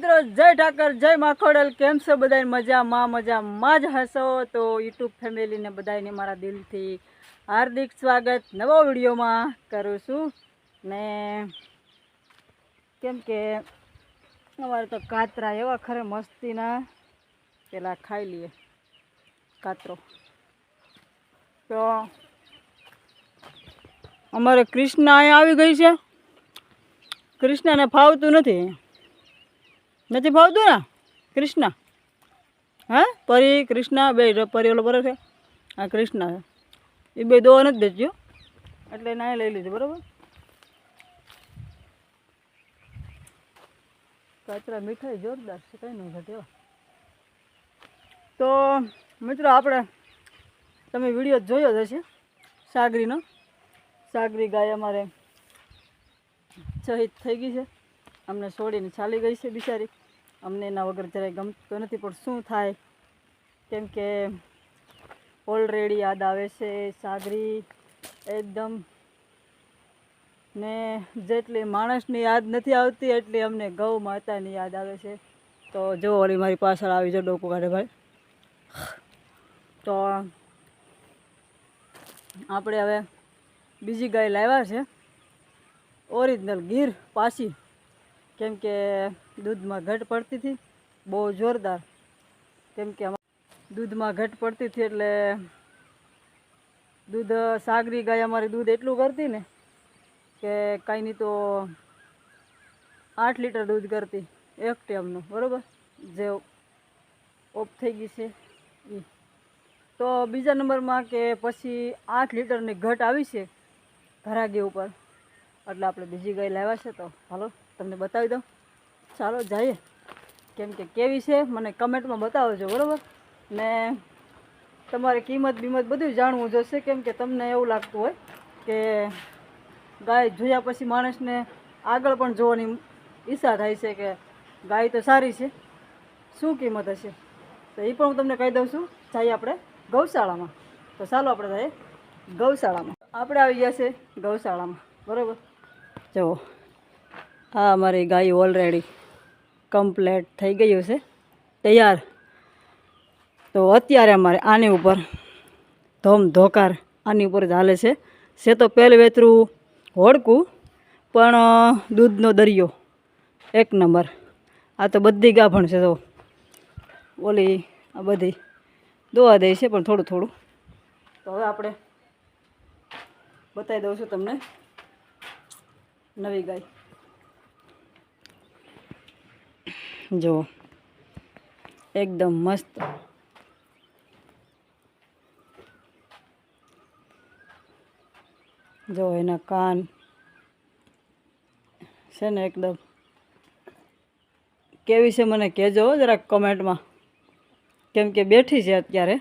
મિત્રો, જય ઠાકર, જય માખોડલ. કેમ છો બધા મજા માં મજા માં જ હશો? તો યુટ્યુબ ફેમિલીને બધાને મારા દિલથી હાર્દિક સ્વાગત. નવા વિડીયોમાં કરું છું. ને કેમ કે અમારે તો કાતરા એવા ખરે મસ્તીના. પેલા ખાઈ લઈએ કાતરો. તો અમારે કૃષ્ણ અહીંયા આવી ગઈ છે. કૃષ્ણને ફાવતું નથી. નથી ફાવતું ને? કૃષ્ણ. હા? પરી, કૃષ્ણ, બે પરી ઓલો બરાબર છે. હા કૃષ્ણ એ બે દોવા નથી બેચ્યો એટલે ના લઈ લીધું, બરાબર? કાચરા મીઠાઈ જોરદાર છે, કંઈ નહીં ઘટ્યો તો મિત્રો આપણે, તમે વીડિયો જોયો જ હશે, સાગરીનો. સાગરી ગાય અમારે શહીદ થઈ ગઈ છે. અમને છોડીને ચાલી ગઈ છે બિચારી. અમને એના વગર જરાય ગમતું નથી, પણ શું થાય? કેમ કે ઓલરેડી યાદ આવે છે, સાગરી એકદમ ને જેટલી માણસની યાદ નથી આવતી, એટલી અમને ગૌ માતાની યાદ આવે છે. તો જો ઓલી મારી પાછળ આવી જો ડોકો કાઢે ભાઈ. તો આપણે હવે બીજી ગાય લાવ્યા છે. ઓરિજિનલ ગીર પાછી. કેમ કે દૂધમાં ઘટ પડતી હતી, બહુ જોરદાર. કેમ કે દૂધમાં ઘટ પડતી હતી એટલે દૂધ, સાગરી ગાય અમારી દૂધ એટલું કરતી ને કે કાંઈ નહીં તો આઠ લીટર દૂધ કરતી, એક ટાઈમનું બરાબર? જે ઓફ થઈ ગઈ છે એ તો બીજા નંબરમાં કે પછી આઠ લીટરની ઘટ આવી છે ઘરાગી ઉપર. એટલે આપણે બીજી ગાય લાવ્યા છે તો હાલો, તમને બતાવી દઉં. ચાલો, જઈએ. કેમ કે કેવી છે, મને કમેન્ટમાં બતાવજો, બરાબર? ને તમારે કિંમત બિંમત બધું જાણવું જોશે, કેમ કે તમને એવું લાગતું હોય કે ગાય જોયા પછી માણસને આગળ પણ જોવાની ઈચ્છા થાય છે કે ગાય તો સારી છે. શું કિંમત હશે? તો એ પણ હું તમને કહી દઉં છું, જઈએ આપણે ગૌશાળામાં. તો ચાલો આપણે જઈએ ગૌશાળામાં. આપણે આવી ગયા છે ગૌશાળામાં, બરાબર? જુઓ આ અમારી ગાય ઓલરેડી કમ્પ્લેટ થઈ ગયું છે, તૈયાર. તો અત્યારે અમારે આની ઉપર ધોમ ધોકાર આની ઉપર ચાલે છે. છે તો પહેલું વેતરું હોડકું, પણ દૂધનો દરિયો, એક નંબર. આ તો બધી ગાભણ છે તો ઓલી આ બધી દોવા દે છે, પણ થોડું થોડું. તો હવે આપણે બતાવી દઉં છું તમને. નવી ગાય. જુઓ. એકદમ મસ્ત. જો એના કાન. છે ને એકદમ. કેવી છે મને કહેજો જરાક કમેન્ટમાં. કેમ કે બેઠી છે અત્યારે.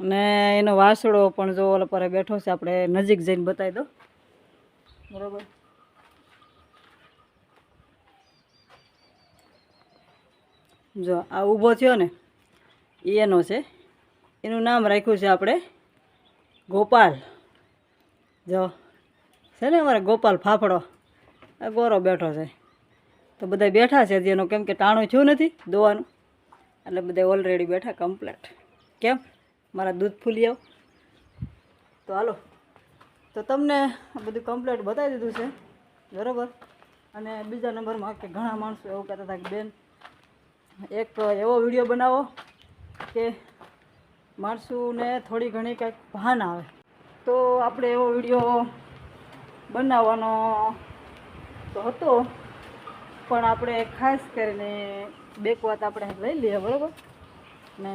અને એનો વાસળો પણ જો ઓલા પર બેઠો છે. આપણે નજીક જઈને બતાવી દો બરોબર? જો, આ ઊભો થયો ને, એનો છે. એનું નામ રાખ્યું છે આપણે ગોપાલ. જો, છે ને અમારે ગોપાલ ફાફડો? આ ગોરો બેઠો છે. તો બધા બેઠા છે હજી એનું કેમ કે ટાણું થયું નથી દોવાનું એટલે બધા ઓલરેડી બેઠા કમ્પ્લેટ કેમ? મારા દૂધ ફૂલી આવ. તો હાલો. તો તમને આ બધું કમ્પ્લેટ બતાવી દીધું છે. બરાબર? અને બીજા નંબરમાં કે ઘણા માણસો એવું કહેતા હતા કે, બેન એક એવો વીડિયો બનાવો કે માણસોને થોડી ઘણી કંઈક ભાન આવે. તો આપણે એવો વીડિયો બનાવવાનો તો હતો, પણ આપણે ખાસ કરીને બેક વાત આપણે લઈ લઈએ, બરાબર? ને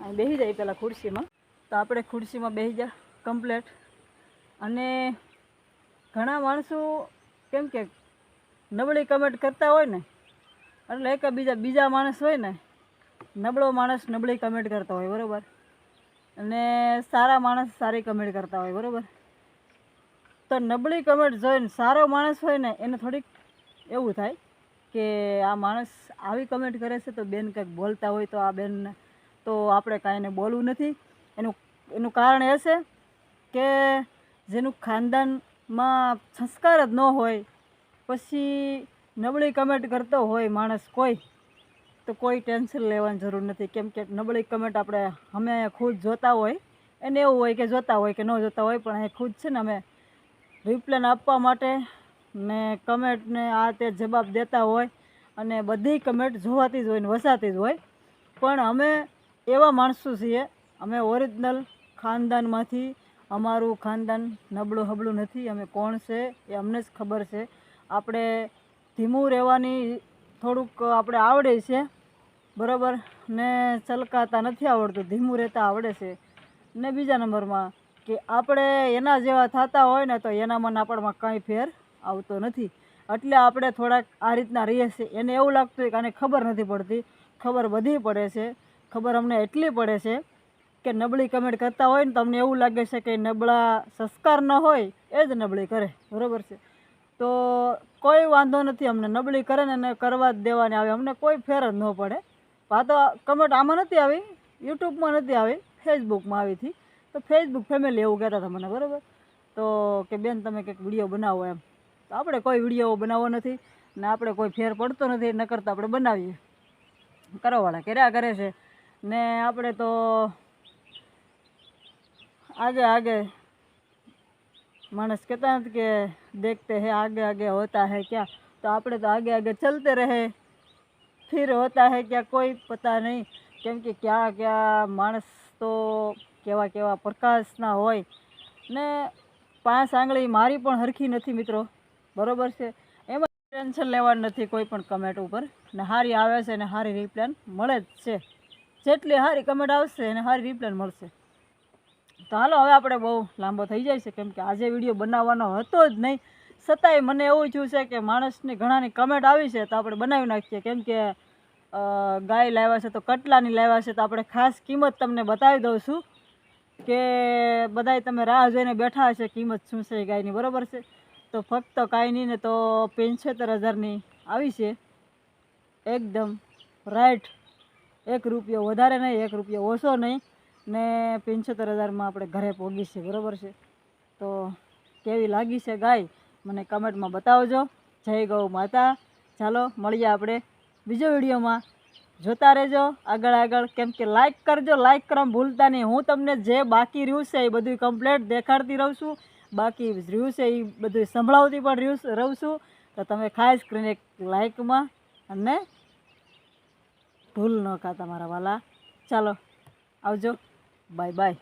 અહીં બેસી જાય પહેલાં ખુરશીમાં. તો આપણે ખુરશીમાં બેસી જા કમ્પ્લેટ અને ઘણા માણસો કેમ કે નબળી કમેન્ટ કરતા હોય ને એટલે એક બીજા બીજા માણસ હોય ને, નબળો માણસ નબળી કમેન્ટ કરતા હોય, બરાબર? અને સારા માણસ સારી કમેન્ટ કરતા હોય, બરાબર? તો નબળી કમેન્ટ જોઈને સારો માણસ હોય ને, એને થોડીક એવું થાય કે આ માણસ આવી કમેન્ટ કરે છે તો બેન કંઈક બોલતા હોય તો આ બેન તો આપણે કાંઈ એને બોલવું નથી. એનું એનું કારણ એ છે કે જેનું ખાનદાનમાં સંસ્કાર જ ન હોય, પછી નબળી કમેન્ટ કરતો હોય માણસ કોઈ, તો કોઈ ટેન્શન લેવાની જરૂર નથી. કેમ કે નબળી કમેન્ટ આપણે અમે અહીંયા ખુદ જોતા હોય, એને એવું હોય કે જોતા હોય કે ન જોતા હોય, પણ અહીંયા ખુદ છે ને અમે રિપ્લેન આપવા માટે ને કમેન્ટને આ તે જવાબ દેતા હોય અને બધી કમેન્ટ જોવાતી જ હોય ને વસાતી જ હોય. પણ અમે એવા માણસો છીએ, અમે ઓરિજિનલ ખાનદાનમાંથી અમારું ખાનદાન નબળું હબળું નથી. અમે કોણ છે એ અમને જ ખબર છે. આપણે ધીમું રહેવાની થોડુંક આપણે આવડે છે, બરાબર? ને ચલકાતા નથી આવડતું, ધીમું રહેતા આવડે છે. ને બીજા નંબરમાં કે આપણે એના જેવા થતા હોય ને તો મને આપણામાં કાંઈ ફેર આવતો નથી. એટલે આપણે થોડાક આ રીતના રહીએ છીએ. એને એવું લાગતું કે આને ખબર નથી પડતી. ખબર બધી પડે છે. ખબર અમને એટલી પડે છે કે નબળી કમેન્ટ કરતા હોય ને તમને એવું લાગે છે કે નબળા સંસ્કાર ન હોય, એ જ નબળી કરે. બરાબર છે? તો કોઈ વાંધો નથી, અમને નબળી કરે ને કરવા જ દેવાની આવે. અમને કોઈ ફેર જ ન પડે. આ તો કમેન્ટ આમાં નથી આવી યુટ્યુબમાં નથી આવી ફેસબુકમાં આવી હતી. તો ફેસબુક ફેમિલી એવું કહેતા હતા મને, બરાબર? તો કે બેન, તમે કંઈક વીડિયો બનાવો એમ. તો આપણે કોઈ વીડિયો બનાવવો નથી ને આપણે કોઈ ફેર પડતો નથી ન કરતા આપણે બનાવીએ. કરવાવાળા કર્યા કરે છે. ને આપણે તો આગે આગે માણસ કહેતા નથી કે દેખતે હે, આગે આગે હોતા હે ક્યાં? તો આપણે તો આગે આગે ચલતે રહે. ફિર હોતા હે ક્યાં? કોઈ પતા નહીં. કેમ કે ક્યાં ક્યાં માણસ તો કેવા કેવા પ્રકાશના હોય. ને પાંચ આંગળી મારી પણ હરખી નથી મિત્રો. બરાબર છે? એમાં ટેન્શન લેવાનું નથી કોઈ પણ કમેન્ટ ઉપર. ને હારી આવે છે ને હારી રિપ્લેન મળે જ છે. જેટલી હારી કમેન્ટ આવશે એને હારી રિપ્લેન મળશે. તો હાલો, હવે આપણે બહુ લાંબો થઈ જાય છે, કેમ કે આજે વીડિયો બનાવવાનો હતો જ નહીં. છતાંય મને એવું થયું છે કે માણસની ઘણાની કમેન્ટ આવી છે, તો આપણે બનાવી નાખીએ. કેમ કે ગાય લાવ્યા છે તો કટલાની લાવ્યા છે, તો આપણે ખાસ કિંમત તમને બતાવી દઉં છું કે બધાય તમે રાહ જોઈને બેઠા હશે, કિંમત શું છે ગાયની, બરાબર છે? તો ફક્ત કાંઈ નહીં ને તો પંચોતેર હજારની આવી છે. એકદમ રાઈટ એક રૂપિયો વધારે નહીં, એક રૂપિયો ઓછો નહીં. ને પંચોતેર હજારમાં આપણે ઘરે પહોંચી છે બરાબર છે? તો કેવી લાગી છે ગાય? મને કમેન્ટમાં બતાવજો. જય ગૌ માતા. ચાલો, મળીએ આપણે બીજો વિડીયોમાં. જોતા રહેજો. આગળ આગળ કેમ કે લાઇક કરજો. લાઇક કરવા ભૂલતા નહીં. હું તમને જે બાકી રહ્યું છે એ બધું કમ્પ્લેટ દેખાડતી રહું છું. બાકી રહ્યું છે એ બધું સંભળાવતી પણ રહ્યું રહું છું. તો તમે ખાસ કરીને એક લાઇકમાં અને ભૂલ ન ખાતા મારા વાલા. ચાલો, આવજો. Bye-bye.